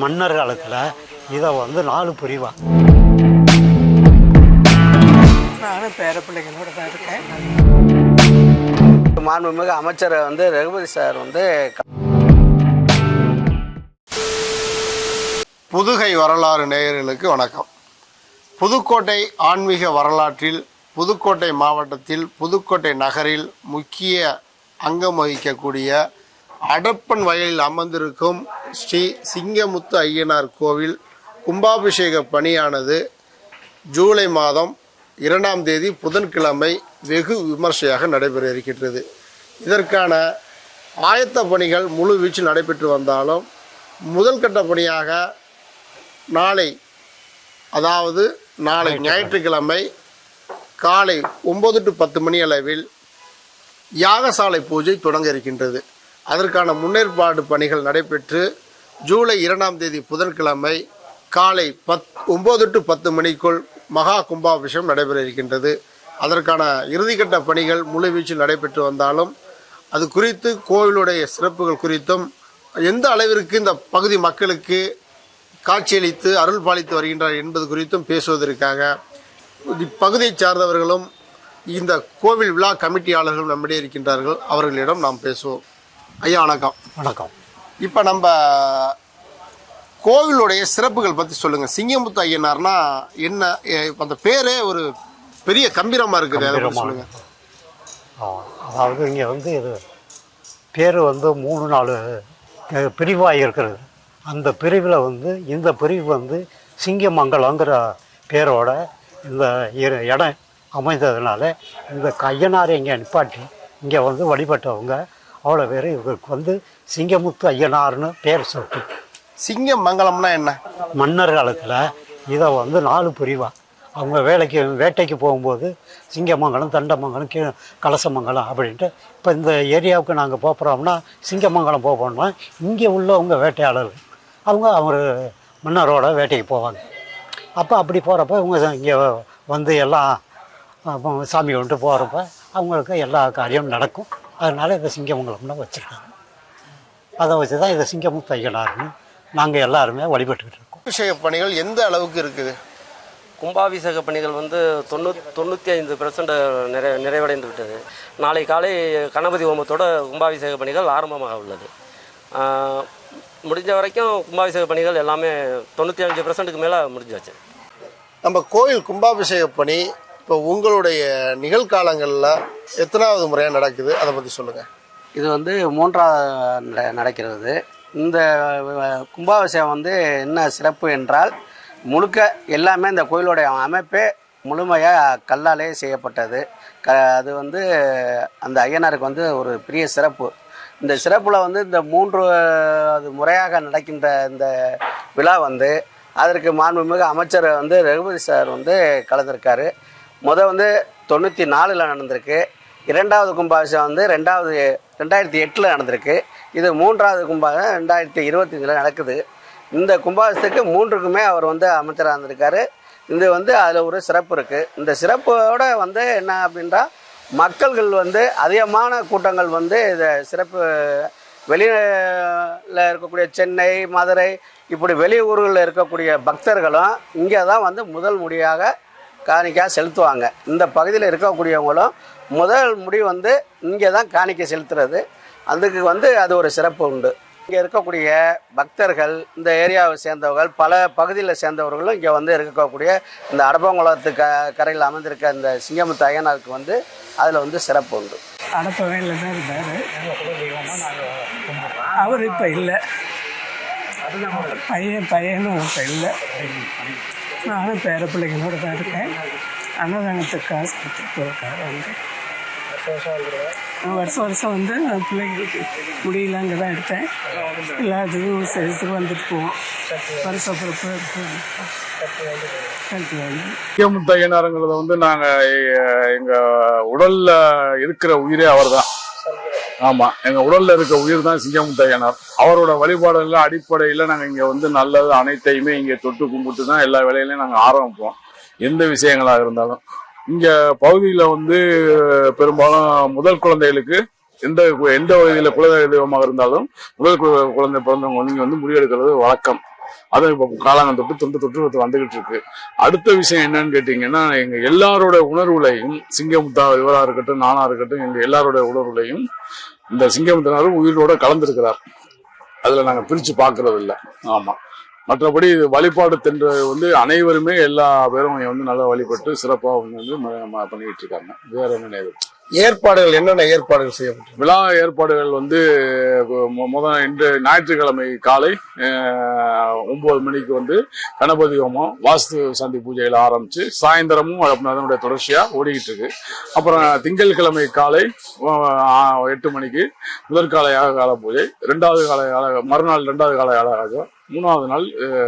மன்னர் காலத்தில் இதை வந்து நாலு பிரிவா. நானும் பேர பிள்ளைங்களோட தான் இருக்கேன். மாண்புமிகு அமைச்சர் வந்து ரகுபதி சார் வந்து புதுகை வரலாறு நேயர்களுக்கு வணக்கம். புதுக்கோட்டை ஆன்மீக வரலாற்றில் புதுக்கோட்டை மாவட்டத்தில் புதுக்கோட்டை நகரில் முக்கிய அங்கம் வகிக்கக்கூடிய அடப்பன் வயலில் அமர்ந்திருக்கும் ஸ்ரீ சிங்கமுத்து ஐயனார் கோவில் கும்பாபிஷேக பணியானது ஜூலை மாதம் இரண்டாம் தேதி புதன்கிழமை வெகு விமர்சையாக நடைபெற இருக்கின்றது. இதற்கான ஆயத்த பணிகள் முழு வீச்சில் நடைபெற்று வந்தாலும் முதல் கட்ட பணியாக நாளை அதாவது நாளை ஞாயிற்றுக்கிழமை. காலை ஒம்பது டு பத்து மணி அளவில் யாகசாலை பூஜை தொடங்க இருக்கின்றது. அதற்கான முன்னேற்பாடு பணிகள் நடைபெற்று ஜூலை இரண்டாம் தேதி புதன்கிழமை காலை பத் ஒம்பது டு பத்து மணிக்குள் மகா கும்பாபிஷேகம் நடைபெற இருக்கின்றது. அதற்கான இறுதிக்கட்ட பணிகள் முழுவீச்சில் நடைபெற்று வந்தாலும் அது குறித்து கோவிலுடைய சிறப்புகள் குறித்தும் எந்த அளவிற்கு இந்த பகுதி மக்களுக்கு காட்சியளித்து அருள் பாலித்து வருகின்றார் என்பது குறித்தும் பேசுவதற்காக இப்பகுதியை சார்ந்தவர்களும் இந்த கோவில் விழா கமிட்டியாளர்களும் நம்மிடையே இருக்கின்றார்கள். அவர்களிடம் நாம் பேசுவோம். ஐயா வணக்கம். வணக்கம். இப்போ நம்ம கோவிலுடைய சிறப்புகள் பற்றி சொல்லுங்கள் சிங்கமுத்து ஐயனார்னா என்ன? அந்த பேரே ஒரு பெரிய கம்பீரமாக இருக்குது. அதை. சொல்லுங்கள் அதாவது இங்கே வந்து இது பேர் வந்து மூணு நாலு பிரிவாக இருக்கிறது. அந்த பிரிவில் வந்து இந்த பிரிவு வந்து சிங்கமங்கலங்கிற பேரோட இந்த இடம் அமைந்ததுனால இந்த கையனாரை இங்கே நிப்பாட்டி இங்கே வந்து வழிபட்டவங்க அவ்வளோ பேர் இவருக்கு வந்து சிங்கமுத்து ஐயனார்னு பேர் சொல்லிட்டு. சிங்கம் மங்கலம்னா என்ன? மன்னர் காலத்தில் இதை வந்து நாலு பிரிவாக அவங்க வேலைக்கு வேட்டைக்கு போகும்போது சிங்கமங்கலம் தண்டமங்கலம் கீ கலசமங்கலம் அப்படின்ட்டு இப்போ இந்த ஏரியாவுக்கு நாங்கள் போகிறோம்னா சிங்கமங்கலம் போகிறோம்னா இங்கே உள்ளவங்க வேட்டையாளர்கள். அவங்க அவர் மன்னரோட வேட்டைக்கு போவாங்க. அப்போ அப்படி போகிறப்ப இவங்க இங்கே வந்து எல்லாம் சாமி கும்பிட்டு போகிறப்ப அவங்களுக்கு எல்லா காரியமும் நடக்கும். அதனால் இதை சிங்கமங்கலம்னு வச்சுருக்காங்க. அதை வச்சு தான் இதை சிங்கமுத்து ஐயனார்னு நாங்கள் எல்லாருமே வழிபட்டுக்கிட்டு இருக்கோம். அபிஷேக பணிகள் எந்த அளவுக்கு இருக்குது? கும்பாபிஷேக பணிகள் வந்து தொண்ணூ தொண்ணூற்றி ஐந்து பெர்சன்ட் நிறை நிறைவடைந்து விட்டது நாளை காலை கணபதி ஹோமத்தோட கும்பாபிஷேக பணிகள் ஆரம்பமாக உள்ளது. முடிஞ்ச வரைக்கும் கும்பாபிஷேக பணிகள் எல்லாமே தொண்ணூற்றி அஞ்சு பெர்சன்ட்டுக்கு மேலே முடிஞ்சாச்சு. நம்ம கோயில் கும்பாபிஷேக பணி இப்போ உங்களுடைய நிகழ்காலங்களில் எத்தனாவது முறையாக நடக்குது? அதை பற்றி சொல்லுங்கள் இது வந்து மூன்றாவது நட- நடக்கிறது. இந்த கும்பாபிஷேகம் வந்து என்ன சிறப்பு என்றால் முழுக்க எல்லாமே இந்த கோயிலுடைய அமைப்பே முழுமையாக கல்லாலே செய்யப்பட்டது. க அது வந்து அந்த ஐயனாருக்கு வந்து ஒரு பெரிய சிறப்பு. இந்த சிறப்பில் வந்து இந்த மூன்று அது முறையாக நடக்கின்ற இந்த விழா வந்து அதற்கு மாண்புமிகு அமைச்சர் வந்து ரகுபதி சார் வந்து கலந்துருக்காரு. முத வந்து தொண்ணூற்றி நாலில் நடந்திருக்கு. இரண்டாவது கும்பாபிஷேகம் வந்து ரெண்டாவது ரெண்டாயிரத்தி எட்டில் நடந்திருக்கு. இது மூன்றாவது கும்பாபிஷேகம் ரெண்டாயிரத்தி இருபத்தஞ்சில் நடக்குது. இந்த கும்பாபிஷத்துக்கு மூன்றுக்குமே அவர் வந்து அமைச்சராக இருந்திருக்காரு. இது வந்து அதில் ஒரு சிறப்பு இருக்குது இந்த சிறப்போட வந்து என்ன அப்படின்றா மக்கள்கள் வந்து அதிகமான கூட்டங்கள் வந்து இதை சிறப்பு வெளியில் இருக்கக்கூடிய சென்னை மதுரை இப்படி வெளியூர்களில் இருக்கக்கூடிய பக்தர்களும் இங்கே தான் வந்து முதல் முடியாக காணிக்காக செலுத்துவாங்க. இந்த பகுதியில் இருக்கக்கூடியவங்களும் முதல் முடி வந்து இங்கே தான் காணிக்கை செலுத்துறது. அதுக்கு வந்து அது ஒரு சிறப்பு உண்டு. இங்கே இருக்கக்கூடிய பக்தர்கள் இந்த ஏரியாவை சேர்ந்தவர்கள் பல பகுதியில் சேர்ந்தவர்களும் இங்கே வந்து இருக்கக்கூடிய இந்த அடப்பங்குளத்து க கரையில் அமைந்திருக்க இந்த சிங்கமுத்து ஐயனாருக்கு வந்து அதில் வந்து சிறப்பு உண்டு. தான் இருந்தார். அவர் இப்போ இல்லை. பையன் பையனும் இப்போ இல்லை. நானும் பேர பிள்ளைங்களோட தான் இருக்கேன். அன்னதானத்துக்கு காசு கொடுத்துட்டு வந்து வருஷம் வருஷம் வந்து நான் பிள்ளைங்களுக்கு முடியல அங்கே தான் எடுத்தேன். எல்லாத்துக்கும் சேர்த்து வந்துட்டு போவோம். வருஷம் பிறப்பு எடுத்து வந்து. முத்தையனாருங்கிறத வந்து உடலில் இருக்கிற உயிரே அவர் தான் ஆமா எங்க உடல்ல இருக்க உயிர் தான் சிங்கமுத்தையனார் அவரோட வழிபாடுல அடிப்படையில நாங்க இங்க வந்து நல்லது அனைத்தையுமே இங்க தொட்டு கும்பிட்டு தான் எல்லா வேலையிலையும் நாங்க ஆரம்பிப்போம். எந்த விஷயங்களாக இருந்தாலும். இங்க பகுதியில வந்து பெரும்பாலும் முதல் குழந்தைகளுக்கு எந்த எந்த வகையில குலதெய்வமாக இருந்தாலும் முதல் குழந்தை பிறந்தவங்க வந்து இங்க வந்து முடிவெடுக்கிறது வழக்கம். அது இப்போ காலங்கள் தொட்டு தொண்டு தொட்டு வந்துகிட்டு இருக்கு. அடுத்த விஷயம் என்னன்னு கேட்டீங்கன்னா எங்க எல்லாரோட உணர்வுலையும் சிங்கமுத்தா இவரா இருக்கட்டும் நானா இருக்கட்டும் எங்க எல்லாரோட உணர்வுலையும் இந்த சிங்கமுத்தனாரும் உயிரோட கலந்திருக்கிறார். அதுல நாங்க பிரிச்சு பாக்குறது இல்ல ஆமா. மற்றபடி இது வழிபாடு தென்ற வந்து அனைவருமே எல்லா பேரும் வந்து நல்லா வழிபட்டு சிறப்பா வந்து பண்ணிக்கிட்டு இருக்காங்க. வேற என்ன நேரம் ஏற்பாடுகள் என்னென்ன ஏற்பாடுகள் செய்யப்பட்டு விழா ஏற்பாடுகள் வந்து மு- முதல் இன்று ஞாயிற்றுக்கிழமை காலை ஒன்பது மணிக்கு வந்து கணபதி ஹோமம் வாஸ்து சாந்தி பூஜையில் ஆரம்பித்து சாயந்தரமும் அதனுடைய தொடர்ச்சியாக ஓடிக்கிட்டு இருக்கு அப்புறம் திங்கட்கிழமை காலை எட்டு மணிக்கு முதற்கால யாக கால பூஜை ரெண்டாவது கால கால மறுநாள் ரெண்டாவது கால யாகம் மூணாவது நாள்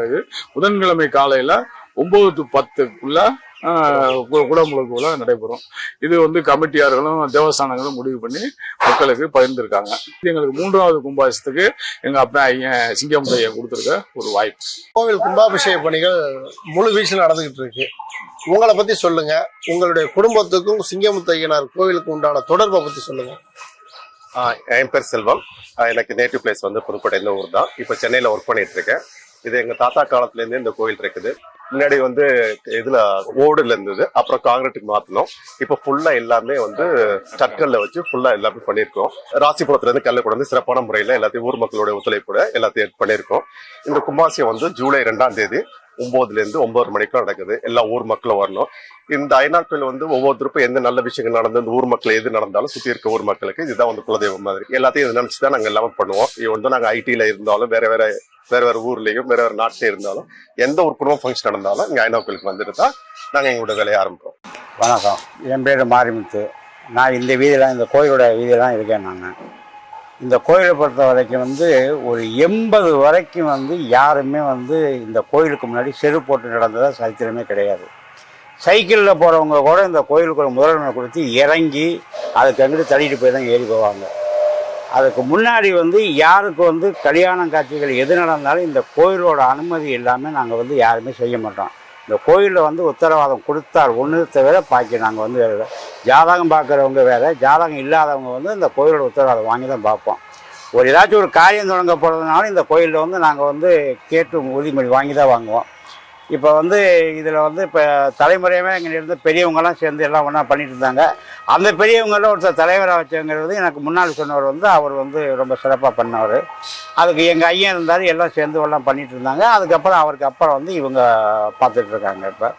இது புதன்கிழமை காலையில் ஒம்பது டு பத்துக்குள்ள அஹ், கு- குடமுழுக்குள்ள நடைபெறும். இது வந்து கமிட்டியார்களும் தேவஸ்தானங்களும் முடிவு பண்ணி மக்களுக்கு பகிர்ந்திருக்காங்க. எங்களுக்கு மூன்றாவது கும்பாபிஷத்துக்கு எங்க அப்பா ஐயன் சிங்கமுத்தைய கொடுத்துருக்க ஒரு வாய்ப்பு. கோவில் கும்பாபிஷேக பணிகள் முழு வீச்சில் நடந்துகிட்டு இருக்கு. உங்களை பத்தி சொல்லுங்க. உங்களுடைய குடும்பத்துக்கும் சிங்கமுத்தையனார் கோவிலுக்கு உண்டான தொடர்பை பத்தி சொல்லுங்க. ஆ, என் பேர் செல்வம். எனக்கு நேட்டிவ் பிளேஸ் வந்து புதுக்கோட்டை இந்த ஊர் தான். இப்போ சென்னையில் ஒர்க் பண்ணிட்டு இருக்கேன். இது எங்க தாத்தா காலத்துலேருந்தே இந்த கோயில் இருக்குது. முன்னாடி வந்து இதுல ஓடுல இருந்தது. அப்புறம் காங்கிரீட்டுக்கு மாத்தினோம். இப்போ ஃபுல்லா எல்லாமே வந்து கற்கல்ல வச்சு ஃபுல்லா எல்லாமே பண்ணியிருக்கோம். ராசிபுரத்துல இருந்து கல்ல கொண்டு வந்து சிறப்பான முறையில எல்லாத்தையும் ஊர் மக்களோட ஒத்துழைப்போட எல்லாத்தையும் பண்ணியிருக்கோம். இந்த கும்பாசியம் வந்து ஜூலை ரெண்டாம் தேதி ஒன்பதுல இருந்து ஒன்பது மணிக்கு நடக்குது. எல்லா ஊர் மக்களும் வரணும். இந்த ஐநாட்கள் வந்து ஒவ்வொருத்தருக்கும் எந்த நல்ல விஷயங்கள் நடந்து இந்த ஊர் மக்கள் எது நடந்தாலும் சுத்தி இருக்க ஊர் மக்களுக்கு இதுதான் வந்து குலதெய்வம் மாதிரி. எல்லாத்தையும் இதை நினைச்சு தான் நாங்க எல்லாமே பண்ணுவோம். இது வந்து நாங்க ஐடில இருந்தாலும் வேற வேற வேற வேற ஊர்லயும் வேற வேற நாட்டிலே இருந்தாலும் எந்த ஒரு குடும்பம் ஃபங்க்ஷன் நடந்தாலும் இங்க கோயிலுக்கு வந்துட்டு தான் நாங்கள் எங்களோட வேலையை ஆரம்பிப்போம் வணக்கம். என் பேர் மாரிமுத்து. நான் இந்த வீதியில் இந்த கோயிலோட வீதியில் தான் இருக்கேன் நான். இந்த கோயிலை பொறுத்த வரைக்கும் வந்து ஒரு எண்பது வரைக்கும் வந்து யாருமே வந்து இந்த கோயிலுக்கு முன்னாடி செருப்பு போட்டு நடந்ததாக சரித்திரமே கிடையாது. சைக்கிளில் போகிறவங்க கூட இந்த கோயிலுக்கு ஒரு கொடுத்து இறங்கி அதுக்கு அங்கிட்டு தள்ளிட்டு போய் தான் ஏறி போவாங்க. அதுக்கு முன்னாடி வந்து யாருக்கு வந்து கல்யாணம் காட்சிகள் எது நடந்தாலும் இந்த கோயிலோட அனுமதி இல்லாமல் நாங்கள் வந்து யாருமே செய்ய மாட்டோம். இந்த கோயிலில் வந்து உத்தரவாதம் கொடுத்தால் ஒன்று தவிர பாக்கி நாங்கள் வந்து வேறு ஜாதகம் பார்க்குறவங்க வேறு ஜாதகம் இல்லாதவங்க வந்து இந்த கோயிலோட உத்தரவாதம் வாங்கி தான் பார்ப்போம். ஒரு ஏதாச்சும் ஒரு காரியம் தொடங்க இந்த கோயிலில் வந்து நாங்கள் வந்து கேட்டு உறுதிமொழி வாங்கி தான் வாங்குவோம். இப்போ வந்து இதில் வந்து இப்போ தலைமுறையாகவே எங்கள் இருந்து பெரியவங்கெல்லாம் சேர்ந்து எல்லாம் ஒன்றா பண்ணிட்டு இருந்தாங்க. அந்த பெரியவங்களில் ஒருத்தர் தலைவராக வச்சவங்கிறது எனக்கு முன்னால் சொன்னவர் வந்து அவர் வந்து ரொம்ப சிறப்பாக பண்ணவர் அதுக்கு எங்கள் ஐயன் இருந்தார் எல்லாம் சேர்ந்து எல்லாம் பண்ணிட்டு இருந்தாங்க. அதுக்கப்புறம் அவருக்கு அப்புறம் வந்து இவங்க பார்த்துட்டு இருக்காங்க இப்போ.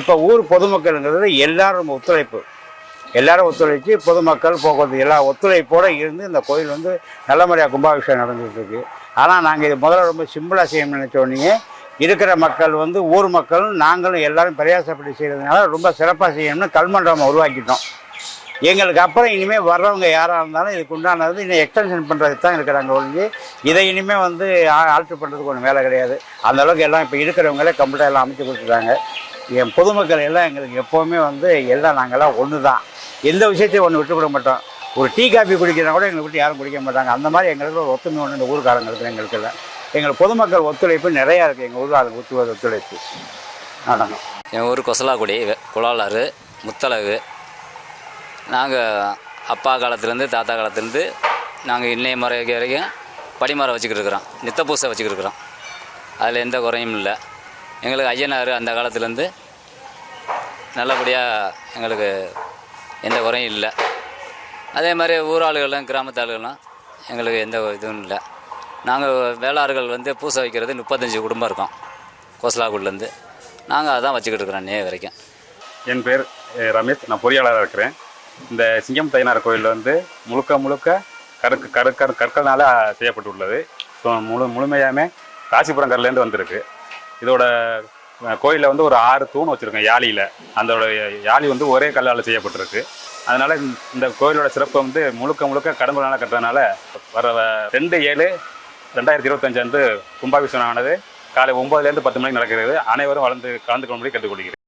இப்போ ஊர் பொதுமக்களுங்கிறது எல்லாரும் ஒத்துழைப்பு. எல்லாரும் ஒத்துழைச்சு பொதுமக்கள் போக்குவரத்து எல்லா ஒத்துழைப்போடு இருந்து இந்த கோயில் வந்து நல்ல முறையாக கும்பாபிஷேகம் நடந்துகிட்டு இருக்கு. ஆனால் நாங்கள் இது முதல்ல ரொம்ப சிம்பிளாக செய்யணும்னு நினச்ச இருக்கிற மக்கள் வந்து ஊர் மக்களும் நாங்களும் எல்லாரும் பிரயாசப்பட்டு செய்கிறதுனால ரொம்ப சிறப்பாக செய்யணும்னு கல்மண்டபம் உருவாக்கிட்டோம். எங்களுக்கு அப்புறம் இனிமேல் வர்றவங்க யாராக இருந்தாலும் இதுக்கு உண்டானது இன்னும் எக்ஸ்டென்ஷன் பண்ணுறது தான் இருக்கிறாங்க ஒழிஞ்சு இதை இனிமேல் வந்து ஆல்ட்ரு பண்ணுறதுக்கு ஒன்றும் வேலை கிடையாது. அந்தளவுக்கு எல்லாம் இப்போ இருக்கிறவங்களே கம்ப்யூட்டர் எல்லாம் அமைச்சு கொடுத்துட்டாங்க. என் பொதுமக்கள் எல்லாம் எங்களுக்கு எப்போவுமே வந்து எல்லாம் நாங்கள்லாம் ஒன்று தான் எந்த விஷயத்தையும் ஒன்று விட்டு கொடுக்க மாட்டோம். ஒரு டீ காஃபி குடிக்கிறனா கூட எங்களை விட்டு யாரும் குடிக்க மாட்டாங்க. அந்த மாதிரி எங்களுக்கு ஒரு ஒத்துமை ஒன்று இந்த ஊருக்காரங்களுக்கு எங்களுக்கு எல்லாம் எங்கள் பொதுமக்கள் ஒத்துழைப்பு நிறையா இருக்குது எங்கள் ஊரில் ஒத்து ஒத்துழைப்பு. நடனம் என் ஊர் கொசலாக்குடி குளாலாறு முத்தலகு நாங்கள் அப்பா காலத்துலேருந்து தாத்தா காலத்துலேருந்து நாங்கள் இன்னைய முறை வரைக்கும் படிமரம் வச்சுக்கிட்டு இருக்கிறோம். நித்த பூசை வச்சுக்கிட்டு இருக்கிறோம். அதில் எந்த குறையும் இல்லை. எங்களுக்கு ஐயனார் அந்த காலத்துலேருந்து நல்லபடியாக எங்களுக்கு எந்த குறையும் இல்லை. அதே மாதிரி ஊராளுகள்லாம் கிராமத்து ஆளுகளும் எங்களுக்கு எந்த இதுவும் இல்லை. நாங்கள் வேளாறுகள் வந்து பூசை வைக்கிறது முப்பத்தஞ்சு குடும்பம் இருக்கோம். கோசலாக்குடிலேருந்து நாங்கள் அதான் வச்சுக்கிட்டு இருக்கிறோம் நே வரைக்கும். என் பேர் ரமேஷ். நான் பொறியாளராக இருக்கிறேன். இந்த சிங்கம் தைனார் கோயில் வந்து முழுக்க முழுக்க கருக்கு கற்க கற்களால் செய்யப்பட்டுள்ளது. ஸோ முழு முழுமையாமே ராசிபுரம் கல்லேருந்து வந்திருக்கு. இதோட கோயிலில் வந்து ஒரு ஆறு தூண் வச்சுருக்கோம் யாழியில். அதோட யாழி வந்து ஒரே கல்லால் செய்யப்பட்டிருக்கு. அதனால் இந்த கோயிலோட சிறப்பு வந்து முழுக்க முழுக்க கடம்புனால கட்டுறதுனால வர ரெண்டு ஏழு ரெண்டாயிரத்தி இருபத்தஞ்சு அன்று கும்பாபிஷேகம் ஆனது காலை ஒன்பதுலேருந்து பத்து மணிக்கு நடக்கிறது. அனைவரும் வளர்ந்து கலந்து கொள்ளும்படி கேட்டுக்கொள்கிறேன்.